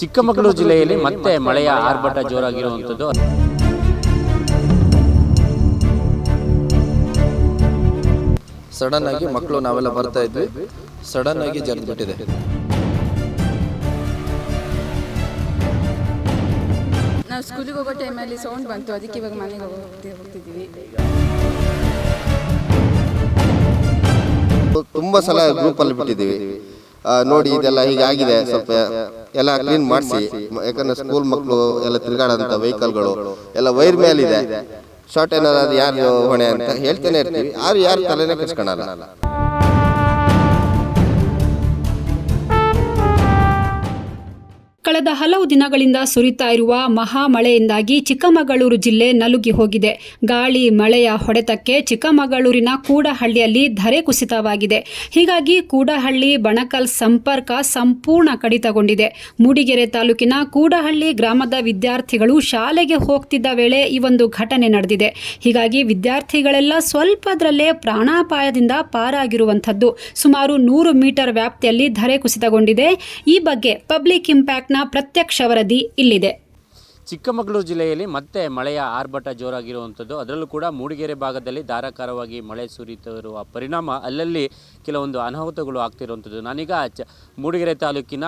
ಚಿಕ್ಕಮಗಳೂರು ಜಿಲ್ಲೆಯಲ್ಲಿ ಮತ್ತೆ ಮಳೆಯ ಆರ್ಭಟ ಜೋರಾಗಿರುವಂಥದ್ದು. ಸಡನ್ ಆಗಿ ಮಕ್ಕಳು ನಾವೆಲ್ಲ ಬರ್ತಾ ಇದ್ವಿ. ಸಡನ್ ಆಗಿ ಜರ್ದು ಬಿಟ್ಟಿದೆ ನಾವು ಸ್ಕೂಲಿಗೆ ಹೋಗೋ ಟೈಮಲ್ಲಿ ಸೌಂಡ್ ಬಂತು. ಅದಕ್ಕೆ ಇವಾಗ ಮನೆಗೆ ಹೋಗ್ತೀವಿ ಹೋಗ್ತಿದ್ದೀವಿ. ತುಂಬ ಸಲ ಗ್ರೂಪಲ್ಲಿ ಬಿಟ್ಟಿದ್ದೀವಿ. ನೋಡಿ ಇದೆಲ್ಲ ಹೀಗಾಗಿದೆ. ಸ್ವಲ್ಪ ಎಲ್ಲ ಕ್ಲೀನ್ ಮಾಡಿಸಿ. ಯಾಕಂದ್ರೆ ಸ್ಕೂಲ್ ಮಕ್ಕಳು ಎಲ್ಲ ತಿರುಗಾಡೋಂಥ ವೆಹಿಕಲ್ಗಳು ಎಲ್ಲ ವೈರ್ ಮೇಲಿದೆ. ಶಾರ್ಟ್ ಏನಾದ್ರು ಯಾರು ಹೊಣೆ ಅಂತ ಹೇಳ್ತಾನೆ ಇರ್ತೀವಿ. ಯಾರು ಯಾರು ತಲೆನೇ ಕೆಡ್ಸ್ಕೊಳಲ್ಲ. ಕಳೆದ ಹಲವು ದಿನಗಳಿಂದ ಸುರಿತಾ ಇರುವ ಮಹಾ ಮಳೆಯಿಂದಾಗಿ ಚಿಕ್ಕಮಗಳೂರು ಜಿಲ್ಲೆ ನಲುಗಿ ಹೋಗಿದೆ. ಗಾಳಿ ಮಳೆಯ ಹೊಡೆತಕ್ಕೆ ಚಿಕ್ಕಮಗಳೂರಿನ ಕೂಡಹಳ್ಳಿಯಲ್ಲಿ ಧರೆ ಕುಸಿತವಾಗಿದೆ. ಹೀಗಾಗಿ ಕೂಡಹಳ್ಳಿ ಬಣಕಲ್ ಸಂಪರ್ಕ ಸಂಪೂರ್ಣ ಕಡಿತಗೊಂಡಿದೆ. ಮೂಡಿಗೆರೆ ತಾಲೂಕಿನ ಕೂಡಹಳ್ಳಿ ಗ್ರಾಮದ ವಿದ್ಯಾರ್ಥಿಗಳು ಶಾಲೆಗೆ ಹೋಗ್ತಿದ್ದ ವೇಳೆ ಈ ಒಂದು ಘಟನೆ ನಡೆದಿದೆ. ಹೀಗಾಗಿ ವಿದ್ಯಾರ್ಥಿಗಳೆಲ್ಲ ಸ್ವಲ್ಪದರಲ್ಲೇ ಪ್ರಾಣಾಪಾಯದಿಂದ ಪಾರಾಗಿರುವಂಥದ್ದು. ಸುಮಾರು ನೂರು ಮೀಟರ್ ವ್ಯಾಪ್ತಿಯಲ್ಲಿ ಧರೆ ಕುಸಿತಗೊಂಡಿದೆ. ಈ ಬಗ್ಗೆ ಪಬ್ಲಿಕ್ ಇಂಪ್ಯಾಕ್ಟ್ನ ಪ್ರತ್ಯಕ್ಷ ವರದಿ ಇಲ್ಲಿದೆ. ಚಿಕ್ಕಮಗಳೂರು ಜಿಲ್ಲೆಯಲ್ಲಿ ಮತ್ತೆ ಮಳೆಯ ಆರ್ಭಟ ಜೋರಾಗಿರುವಂಥದ್ದು. ಅದರಲ್ಲೂ ಕೂಡ ಮೂಡಿಗೆರೆ ಭಾಗದಲ್ಲಿ ಧಾರಾಕಾರವಾಗಿ ಮಳೆ ಸುರಿತಿರುವ ಪರಿಣಾಮ ಅಲ್ಲಲ್ಲಿ ಕೆಲವೊಂದು ಅನಾಹುತಗಳು ಆಗ್ತಿರುವಂಥದ್ದು. ನಾನೀಗ ಚ ಮೂಡಿಗೆರೆ ತಾಲೂಕಿನ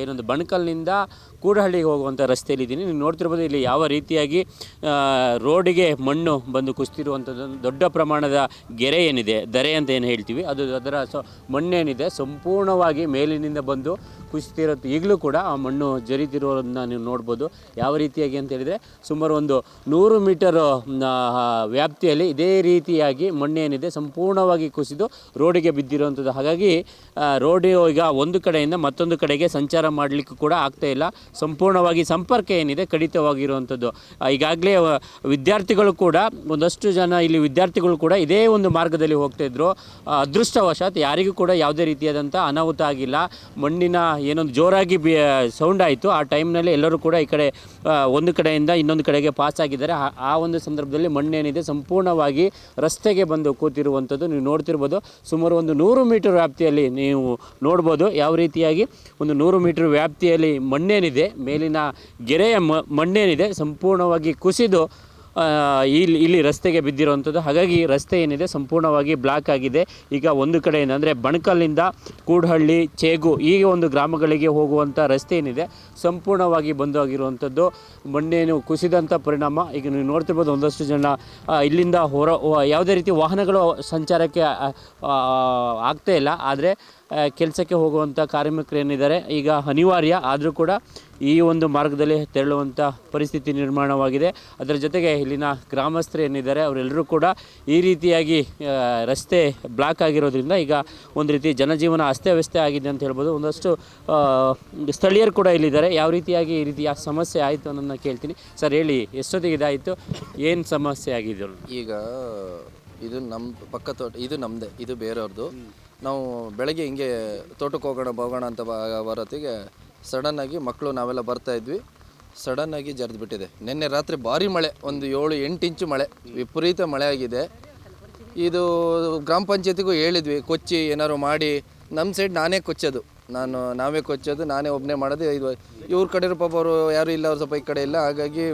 ಏನೊಂದು ಬಣಕಲ್ನಿಂದ ಕೂಡಹಳ್ಳಿಗೆ ಹೋಗುವಂಥ ರಸ್ತೆಯಲ್ಲಿದ್ದೀನಿ. ನೀವು ನೋಡ್ತಿರ್ಬೋದು ಇಲ್ಲಿ ಯಾವ ರೀತಿಯಾಗಿ ರೋಡಿಗೆ ಮಣ್ಣು ಬಂದು ಕುಸ್ತಿರುವಂಥದ್ದು ದೊಡ್ಡ ಪ್ರಮಾಣದ ಗೆರೆ ಏನಿದೆ, ದರೆ ಅಂತ ಏನು ಹೇಳ್ತೀವಿ. ಅದು ಅದರ ಸೊ ಮಣ್ಣೇನಿದೆ, ಸಂಪೂರ್ಣವಾಗಿ ಮೇಲಿನಿಂದ ಬಂದು ಕುಸಿತಿರೋ ಈಗಲೂ ಕೂಡ ಆ ಮಣ್ಣು ಜರಿತಿರೋದನ್ನ ನೀವು ನೋಡ್ಬೋದು. ಯಾವ ರೀತಿಯಾಗಿ ಅಂತ ಹೇಳಿದರೆ ಸುಮಾರು ಒಂದು ನೂರು ಮೀಟರ್ ವ್ಯಾಪ್ತಿಯಲ್ಲಿ ಇದೇ ರೀತಿಯಾಗಿ ಮಣ್ಣೇನಿದೆ ಸಂಪೂರ್ಣವಾಗಿ ಕುಸಿದು ರೋಡಿಗೆ ಬಿದ್ದಿರುವಂಥದ್ದು. ಹಾಗಾಗಿ ರೋಡ್ ಈಗ ಒಂದು ಕಡೆಯಿಂದ ಮತ್ತೊಂದು ಕಡೆಗೆ ಸಂಚಾರ ಮಾಡಲಿಕ್ಕೂ ಕೂಡ ಆಗ್ತಾ ಇಲ್ಲ. ಸಂಪೂರ್ಣವಾಗಿ ಸಂಪರ್ಕ ಏನಿದೆ ಕಡಿತವಾಗಿರುವಂಥದ್ದು. ಈಗಾಗಲೇ ವಿದ್ಯಾರ್ಥಿಗಳು ಕೂಡ ಒಂದಷ್ಟು ಜನ ಇಲ್ಲಿ ವಿದ್ಯಾರ್ಥಿಗಳು ಕೂಡ ಇದೇ ಒಂದು ಮಾರ್ಗದಲ್ಲಿ ಹೋಗ್ತಾಯಿದ್ರು ಅದೃಷ್ಟವಶಾತ್ ಯಾರಿಗೂ ಕೂಡ ಯಾವುದೇ ರೀತಿಯಾದಂಥ ಅನಾಹುತ ಆಗಿಲ್ಲ. ಮಣ್ಣಿನ ಏನೊಂದು ಜೋರಾಗಿ ಬಿ ಸೌಂಡ್ ಆಯಿತು. ಆ ಟೈಮ್ನಲ್ಲಿ ಎಲ್ಲರೂ ಕೂಡ ಈ ಕಡೆ ಒಂದು ಕಡೆಯಿಂದ ಇನ್ನೊಂದು ಕಡೆಗೆ ಪಾಸ್ ಆಗಿದ್ದಾರೆ. ಆ- ಒಂದು ಸಂದರ್ಭದಲ್ಲಿ ಮಣ್ಣೇನಿದೆ, ಸಂಪೂರ್ಣವಾಗಿ ರಸ್ತೆಗೆ ಬಂದು ಕೂತಿರುವಂಥದ್ದು ನೀವು ನೋಡ್ತಿರ್ಬೋದು. ಸುಮಾರು ಒಂದು ನೂರು ಮೀಟರ್ ವ್ಯಾಪ್ತಿಯಲ್ಲಿ ನೀವು ನೋಡ್ಬೋದು. ಯಾವ ರೀತಿಯಾಗಿ? ಒಂದು ನೂರು ಮೀಟರ್ ವ್ಯಾಪ್ತಿಯಲ್ಲಿ ಮಣ್ಣೇನಿದೆ, ಮೇಲಿನ ಗೆರೆಯ ಮಣ್ಣೇನಿದೆ, ಸಂಪೂರ್ಣವಾಗಿ ಕುಸಿದು ಇಲ್ಲಿ ಇಲ್ಲಿ ರಸ್ತೆಗೆ ಬಿದ್ದಿರುವಂಥದ್ದು. ಹಾಗಾಗಿ ರಸ್ತೆ ಏನಿದೆ, ಸಂಪೂರ್ಣವಾಗಿ ಬ್ಲಾಕ್ ಆಗಿದೆ. ಈಗ ಒಂದು ಕಡೆ ಏನಂದರೆ ಬಣಕಲ್ಲಿಂದ ಕೂಡಹಳ್ಳಿ, ಚೇಗು ಈ ಒಂದು ಗ್ರಾಮಗಳಿಗೆ ಹೋಗುವಂಥ ರಸ್ತೆ ಏನಿದೆ, ಸಂಪೂರ್ಣವಾಗಿ ಬಂದು ಆಗಿರುವಂಥದ್ದು ಮಣ್ಣೇನು ಕುಸಿದಂಥ ಪರಿಣಾಮ. ಈಗ ನೀವು ನೋಡ್ತಿರ್ಬೋದು ಒಂದಷ್ಟು ಜನ ಇಲ್ಲಿಂದ ಹೊರ ಯಾವುದೇ ರೀತಿ ವಾಹನಗಳು ಸಂಚಾರಕ್ಕೆ ಆಗ್ತಾ ಇಲ್ಲ. ಆದರೆ ಕೆಲಸಕ್ಕೆ ಹೋಗುವಂಥ ಕಾರ್ಮಿಕರು ಏನಿದ್ದಾರೆ ಈಗ ಅನಿವಾರ್ಯ, ಆದರೂ ಕೂಡ ಈ ಒಂದು ಮಾರ್ಗದಲ್ಲಿ ತೆರಳುವಂಥ ಪರಿಸ್ಥಿತಿ ನಿರ್ಮಾಣವಾಗಿದೆ. ಅದರ ಜೊತೆಗೆ ಇಲ್ಲಿನ ಗ್ರಾಮಸ್ಥರು ಏನಿದ್ದಾರೆ, ಅವರೆಲ್ಲರೂ ಕೂಡ ಈ ರೀತಿಯಾಗಿ ರಸ್ತೆ ಬ್ಲಾಕ್ ಆಗಿರೋದ್ರಿಂದ ಈಗ ಒಂದು ರೀತಿ ಜನಜೀವನ ಅಸ್ತವ್ಯಸ್ತ ಆಗಿದೆ ಅಂತ ಹೇಳ್ಬೋದು. ಒಂದಷ್ಟು ಸ್ಥಳೀಯರು ಕೂಡ ಇಲ್ಲಿದ್ದಾರೆ. ಯಾವ ರೀತಿಯಾಗಿ ಈ ರೀತಿಯ ಸಮಸ್ಯೆ ಆಯಿತು ಅನ್ನೋದನ್ನ ಕೇಳ್ತೀನಿ. ಸರ್, ಹೇಳಿ, ಎಷ್ಟೊತ್ತಿಗೆ ಇದಾಯಿತು? ಏನು ಸಮಸ್ಯೆ ಆಗಿದೆ ಈಗ, ಇದು ನಮ್ಮ ಪಕ್ಕ ತೋಟ ಇದು ನಮ್ಮದೇ ಇದು ಬೇರೆಯವ್ರದ್ದು ನಾವು ಬೆಳಗ್ಗೆ ಹಿಂಗೆ ತೋಟಕ್ಕೆ ಹೋಗೋಣ ಹೋಗೋಣ ಅಂತ ಬರೋತ್ತಿಗೆ ಸಡನ್ನಾಗಿ ಮಕ್ಕಳು ನಾವೆಲ್ಲ ಬರ್ತಾ ಇದ್ವಿ. ಸಡನ್ ಆಗಿ ಜರ್ದು ಬಿಟ್ಟಿದೆ. ನಿನ್ನೆ ರಾತ್ರಿ ಭಾರಿ ಮಳೆ, ಒಂದು ಏಳು ಎಂಟು ಇಂಚು ಮಳೆ, ವಿಪರೀತ ಮಳೆ ಆಗಿದೆ. ಇದು ಗ್ರಾಮ ಪಂಚಾಯತಿಗೂ ಹೇಳಿದ್ವಿ, ಕೊಚ್ಚಿ ಏನಾದ್ರು ಮಾಡಿ ನಮ್ಮ ಸೈಡ್ ನಾನೇ ಕೊಚ್ಚೋದು. ನಾನು, ನಾವೇ ಕೊಚ್ಚೋದು, ನಾನೇ ಒಬ್ಬನೇ ಮಾಡೋದು, ಇದು ಇವ್ರ ಕಡೆ ಪಾಪ ಅವರು ಯಾರು ಇಲ್ಲ, ಅವ್ರು ಸ್ವಲ್ಪ ಈ ಕಡೆ ಇಲ್ಲ, ಹಾಗಾಗಿ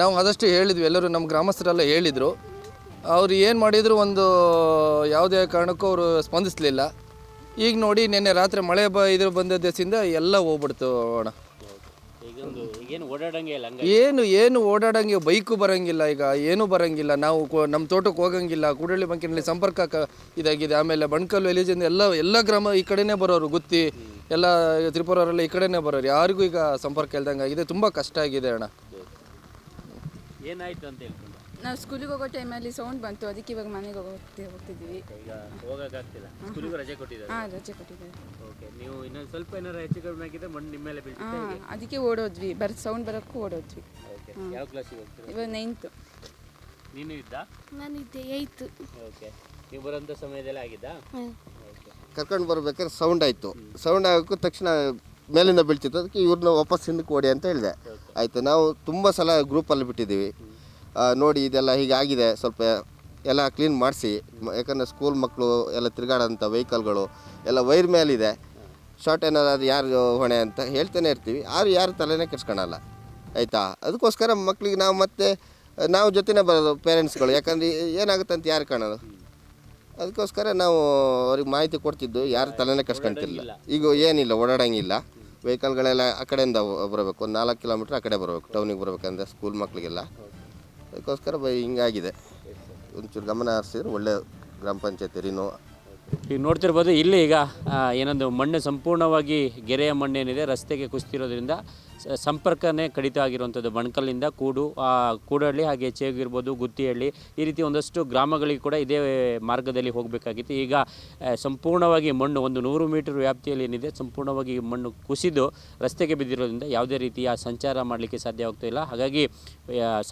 ನಾವು ಆದಷ್ಟು ಹೇಳಿದ್ವಿ. ಎಲ್ಲರೂ ನಮ್ಮ ಗ್ರಾಮಸ್ಥರೆಲ್ಲ ಹೇಳಿದರು. ಅವ್ರು ಏನು ಮಾಡಿದ್ರು ಒಂದು ಯಾವುದೇ ಕಾರಣಕ್ಕೂ ಅವರು ಸ್ಪಂದಿಸಲಿಲ್ಲ. ಈಗ ನೋಡಿ ನಿನ್ನೆ ರಾತ್ರಿ ಮಳೆ ಬ ಇದ್ರ ದಿವಸದಿಂದ ಎಲ್ಲ ಹೋಗ್ಬಿಡ್ತು ಅಣ್ಣ. ಏನು ಓಡಾಡಂಗೆ ಇಲ್ಲ ಏನು ಏನು ಓಡಾಡಂಗೆ ಬೈಕು ಬರಂಗಿಲ್ಲ ಈಗ ಏನೂ ಬರಂಗಿಲ್ಲ. ನಾವು ನಮ್ಮ ತೋಟಕ್ಕೆ ಹೋಗಂಗಿಲ್ಲ ಕೂಡಳ್ಳಿ ಬಂಕಿನಲ್ಲಿ ಸಂಪರ್ಕ ಕ ಇದಾಗಿದೆ. ಆಮೇಲೆ ಬಣ್ಕಲ್ ವಿಲೇಜಿಂದ ಎಲ್ಲ ಎಲ್ಲ ಗ್ರಾಮ ಈ ಕಡೆನೇ ಬರೋರು ಗುತ್ತಿ ಎಲ್ಲ ತ್ರಿಪುರವರೆಲ್ಲ ಈ ಕಡೆನೇ ಬರೋರು. ಯಾರಿಗೂ ಈಗ ಸಂಪರ್ಕ ಇಲ್ದಂಗೆ ಆಗಿದೆ. ತುಂಬ ಕಷ್ಟ ಆಗಿದೆ ಅಣ್ಣ. ಏನಾಯ್ತು ಅಂತ ಹೇಳ್ಕೊಂಡು ನಾವು ಸ್ಕೂಲಿಗೆ ಹೋಗೋ ಟೈಮಲ್ಲಿ ಸೌಂಡ್ ಬಂತು ಅದಕ್ಕೆ ಇವಾಗ ಮನೆಗೆ ಹೋಗ್ತಿ ಹೋಗ್ತಿದ್ದೀವಿ. ಈಗ ಹೋಗೋಕ್ಕಾಗ್ತಿಲ್ಲ ಸ್ಕೂಲಿಗೂ ರಜೆ ಕೊಟ್ಟಿದ್ದಾರೆ. ಹಾಂ ರಜೆ ಕೊಟ್ಟಿದ್ದಾರೆ. ಓಕೆ ನೀವು ಇನ್ನೊಂದು ಸ್ವಲ್ಪ ಏನಾರು ಹೆಚ್ಚು ಕಡಿಮೆ ಆಗಿದ್ರೆ ಮಣ್ಣು ನಿಮ್ಮ ಮೇಲೆ ಬೀಳ್ತಿದೆ ಹಾಂ ಅದಕ್ಕೆ ಓಡೋದ್ವಿ ಬರ್ ಸೌಂಡ್ ಬರೋಕ್ಕೂ ಓಡೋದ್ವಿ. ಓಕೆ ಯಾವ ಕ್ಲಾಸಿಗೆ ಹೋಗ್ತೀರಾ? ಇವಾಗ ನೈನ್ತು ನೀನು ಇದ್ದ? ನಾನು ಇದ್ದೆ ಏಯ್ತು ಓಕೆ ನೀವು ಬರೋಂಥ ಸಮಯದಲ್ಲೇ ಆಗಿದ್ದಾ? ಓಕೆ ಕರ್ಕೊಂಡು ಬರ್ಬೇಕಾದ್ರೆ ಸೌಂಡ್ ಆಯಿತು. ಸೌಂಡ್ ಆಗೋಕ್ಕೂ ತಕ್ಷಣ ಮೇಲಿಂದ ಬೀಳ್ತಿತ್ತು ಅದಕ್ಕೆ ಇವ್ರನ್ನ ವಾಪಸ್ ಹಿಂದಕ್ಕೆ ಓಡಿ ಅಂತ ಹೇಳಿದೆ. ಆಯಿತು ನಾವು ತುಂಬ ಸಲ ಗ್ರೂಪಲ್ಲಿ ಬಿಟ್ಟಿದ್ದೀವಿ. ನೋಡಿ ಇದೆಲ್ಲ ಹೀಗಾಗಿದೆ. ಸ್ವಲ್ಪ ಎಲ್ಲ ಕ್ಲೀನ್ ಮಾಡಿಸಿ. ಯಾಕಂದರೆ ಸ್ಕೂಲ್ ಮಕ್ಕಳು ಎಲ್ಲ ತಿರುಗಾಡೋಂಥ ವೆಹಿಕಲ್ಗಳು ಎಲ್ಲ ವೈರ್ ಮೇಲಿದೆ. ಶಾರ್ಟ್ ಏನಾದ್ರು ಅದು ಯಾರು ಹೊಣೆ ಅಂತ ಹೇಳ್ತಾನೆ ಇರ್ತೀವಿ. ಆರು ಯಾರು ತಲೆನೇ ಕೆಡ್ಸ್ಕೊಳಲ್ಲ. ಆಯಿತಾ? ಅದಕ್ಕೋಸ್ಕರ ಮಕ್ಕಳಿಗೆ ನಾವು ಮತ್ತೆ, ನಾವು ಜೊತೆನೇ ಬರೋದು ಪೇರೆಂಟ್ಸ್ಗಳು ಯಾಕಂದರೆ ಏನಾಗುತ್ತೆ ಅಂತ ಯಾರು ಕಾಣೋದು ಅದಕ್ಕೋಸ್ಕರ ನಾವು ಅವ್ರಿಗೆ ಮಾಹಿತಿ ಕೊಡ್ತಿದ್ದು ಯಾರು ತಲೆನೇ ಕಟ್ಸ್ಕೊಂತಿಲ್ಲ ಈಗ ಏನಿಲ್ಲ, ಓಡಾಡೋಂಗಿಲ್ಲ. ವೆಹಿಕಲ್ಗಳೆಲ್ಲ ಆ ಕಡೆಯಿಂದ ಬರಬೇಕು. ಒಂದು ನಾಲ್ಕು ಕಿಲೋಮೀಟ್ರ್ ಆ ಕಡೆ ಬರಬೇಕು. ಟೌನಿಗೆ ಬರಬೇಕಂದ್ರೆ ಸ್ಕೂಲ್ ಮಕ್ಕಳಿಗೆಲ್ಲ ಅದಕ್ಕೋಸ್ಕರ ಬೈ ಹಿಂಗಾಗಿದೆ. ಒಂಚೂರು ಗಮನ ಹರಿಸಿದ್ರೆ ಒಳ್ಳೆ ಗ್ರಾಮ ಪಂಚಾಯತಿ ರಿನೋ. ಈಗ ನೋಡ್ತಿರ್ಬೋದು ಇಲ್ಲಿ ಈಗ ಏನೊಂದು ಮಣ್ಣು ಸಂಪೂರ್ಣವಾಗಿ ಗೆರೆಯ ಮಣ್ಣೇನಿದೆ, ರಸ್ತೆಗೆ ಕುಸಿತಿರೋದ್ರಿಂದ ಸಂಪರ್ಕನೇ ಕಡಿತ ಆಗಿರುವಂಥದ್ದು ಬಣಕಲ್ಲಿಂದ ಕೂಡು ಕೂಡಹಳ್ಳಿ ಹಾಗೆ ಚೇಗಿರ್ಬೋದು ಗುತ್ತಿಹಳ್ಳಿ. ಈ ರೀತಿ ಒಂದಷ್ಟು ಗ್ರಾಮಗಳಿಗೆ ಕೂಡ ಇದೇ ಮಾರ್ಗದಲ್ಲಿ ಹೋಗಬೇಕಾಗಿತ್ತು. ಈಗ ಸಂಪೂರ್ಣವಾಗಿ ಮಣ್ಣು ಒಂದು ನೂರು ಮೀಟರ್ ವ್ಯಾಪ್ತಿಯಲ್ಲಿ ಏನಿದೆ, ಸಂಪೂರ್ಣವಾಗಿ ಮಣ್ಣು ಕುಸಿದು ರಸ್ತೆಗೆ ಬಿದ್ದಿರೋದ್ರಿಂದ ಯಾವುದೇ ರೀತಿಯ ಸಂಚಾರ ಮಾಡಲಿಕ್ಕೆ ಸಾಧ್ಯ ಇಲ್ಲ. ಹಾಗಾಗಿ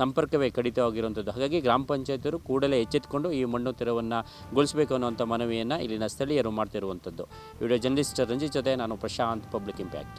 ಸಂಪರ್ಕವೇ ಕಡಿತವಾಗಿರುವಂಥದ್ದು. ಹಾಗಾಗಿ ಗ್ರಾಮ ಪಂಚಾಯತರು ಕೂಡಲೇ ಎಚ್ಚೆತ್ತುಕೊಂಡು ಈ ಮಣ್ಣು ತೆರವನ್ನು ಗೊಳಿಸಬೇಕು ಅನ್ನುವಂಥ ಮನವಿಯನ್ನು ಇಲ್ಲಿನ ಸ್ಥಳೀಯರು ಮಾಡ್ತಿರುವಂಥದ್ದು. ವಿಡಿಯೋ ಜರ್ನಲಿಸ್ಟ್ ರಂಜಿತ್ ಜೊತೆ ನಾನು Prashant, public impact.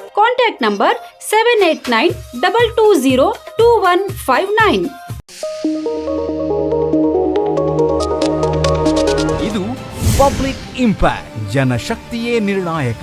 Contact number seven eight nine double two zero two one five nine ಇದು ಪಬ್ಲಿಕ್ ಇಂಪ್ಯಾಕ್ಟ್, ಜನಶಕ್ತಿಯೇ ನಿರ್ಣಾಯಕ.